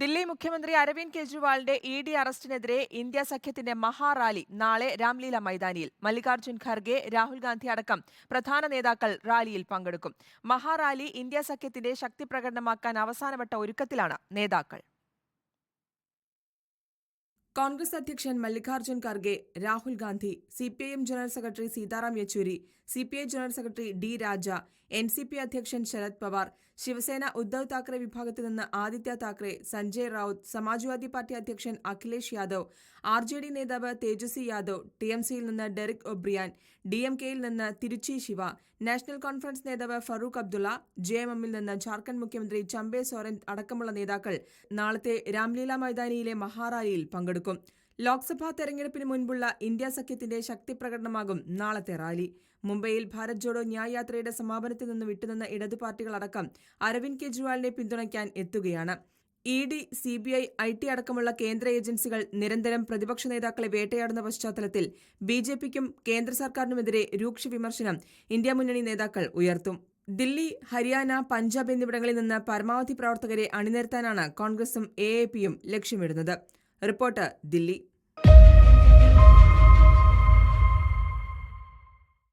ദില്ലി മുഖ്യമന്ത്രി അരവിന്ദ് കെജ്രിവാളിന്റെ E D അറസ്റ്റിനെതിരെ India സഖ്യത്തിന്റെ മഹാറാലി നാളെ രാംലീല മൈതാനിയിൽ. മല്ലികാർജുൻ ഖർഗെ രാഹുൽ ഗാന്ധി അടക്കം പ്രധാന നേതാക്കൾ റാലിയിൽ പങ്കെടുക്കും. മഹാറാലി ഇന്ത്യ സഖ്യത്തിന്റെ ശക്തി പ്രകടനമാക്കാൻ അവസാനവട്ട ഒരുക്കത്തിലാണ് നേതാക്കൾ. കോൺഗ്രസ് അധ്യക്ഷൻ Mallikarjun Kharge Rahul Gandhi C P I M general secretary Sitaram Yechury C P I general secretary D Raja N C P അധ്യക്ഷൻ ശരത് പവാർ ശിവസേന ഉദ്ധവ് താക്കറെ വിഭാഗത്തിൽ നിന്ന് ആദിത്യ താക്കറെ സഞ്ജയ് റൌത്ത് സമാജ്വാദി പാർട്ടി അധ്യക്ഷൻ Akhilesh Yadav R J D നേതാവ് തേജസ്വി യാദവ് ടി എം സിയിൽ നിന്ന് ഡെറിക് ഒബ്രിയാൻ ഡി എം കെയിൽ നിന്ന് Tiruchi Shiva national conference നേതാവ് ഫറൂഖ് അബ്ദുള്ള ജെ എം എമ്മിൽ നിന്ന് ജാർഖണ്ഡ് മുഖ്യമന്ത്രി ചമ്പെ സോറൻ അടക്കമുള്ള നേതാക്കൾ നാളത്തെ രാംലീല മൈതാനിയിലെ മഹാറാലിയിൽ പങ്കെടുക്കും. ലോക്സഭാ തെരഞ്ഞെടുപ്പിന് മുൻപുള്ള ഇന്ത്യ സഖ്യത്തിന്റെ ശക്തി പ്രകടനമാകും നാളത്തെ റാലി. മുംബൈയിൽ ഭാരത് ജോഡോ ന്യായ് യാത്രയുടെ സമാപനത്തിൽ നിന്ന് വിട്ടുനിന്ന ഇടതു പാർട്ടികളടക്കം അരവിന്ദ് കെജ്രിവാളിനെ പിന്തുണയ്ക്കാൻ എത്തുകയാണ്. E D C B I I T അടക്കമുള്ള കേന്ദ്ര ഏജൻസികൾ നിരന്തരം പ്രതിപക്ഷ നേതാക്കളെ വേട്ടയാടുന്ന പശ്ചാത്തലത്തിൽ ബി ജെ പിക്കും കേന്ദ്ര സർക്കാരിനുമെതിരെ രൂക്ഷ വിമർശനം ഇന്ത്യ മുന്നണി നേതാക്കൾ ഉയർത്തും. ദില്ലി ഹരിയാന പഞ്ചാബ് എന്നിവിടങ്ങളിൽ നിന്ന് പരമാവധി പ്രവർത്തകരെ അണിനിരത്താനാണ് കോൺഗ്രസും എ എ പിയും ലക്ഷ്യമിടുന്നത്. റിപ്പോർട്ട് ദില്ലി